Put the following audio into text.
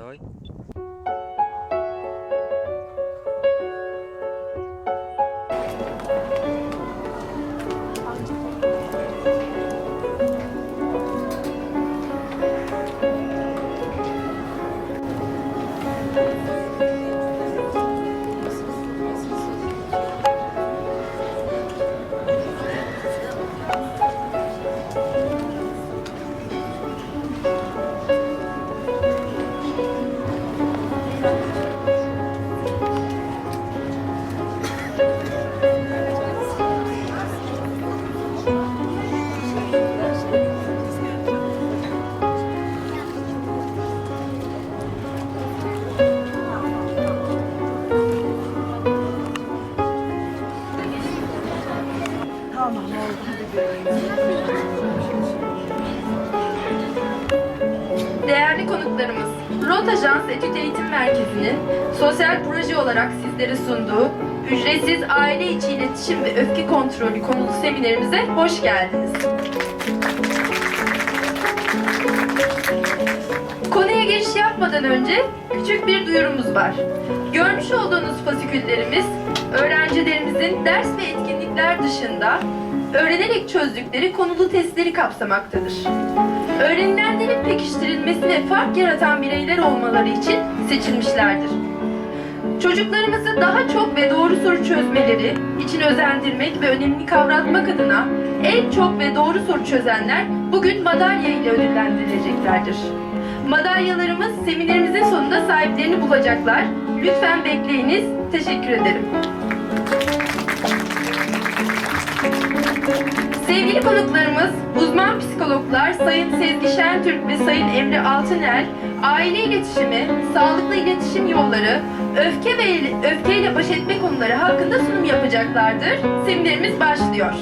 thôi Değerli konuklarımız, Rot Ajans Etüt Eğitim Merkezi'nin sosyal proje olarak sizlere sunduğu ücretsiz aile içi iletişim ve öfke kontrolü konulu seminerimize hoş geldiniz. Yapmadan önce küçük bir duyurumuz var. Görmüş olduğunuz fasiküllerimiz öğrencilerimizin ders ve etkinlikler dışında öğrenerek çözdükleri konulu testleri kapsamaktadır. Öğrenilenlerin pekiştirilmesine fark yaratan bireyler olmaları için seçilmişlerdir. Çocuklarımızı daha çok ve doğru soru çözmeleri için özendirmek ve önemini kavratmak adına en çok ve doğru soru çözenler bugün madalya ile ödüllendirileceklerdir. Madalyalarımız seminerimizin sonunda sahiplerini bulacaklar. Lütfen bekleyiniz. Teşekkür ederim. Sevgili konuklarımız, uzman psikologlar Sayın Sezgi Şentürk ve Sayın Emre Altıner, aile iletişimi, sağlıklı iletişim yolları, öfke ve öfkeyle baş etme konuları hakkında sunum yapacaklardır. Seminerimiz başlıyor.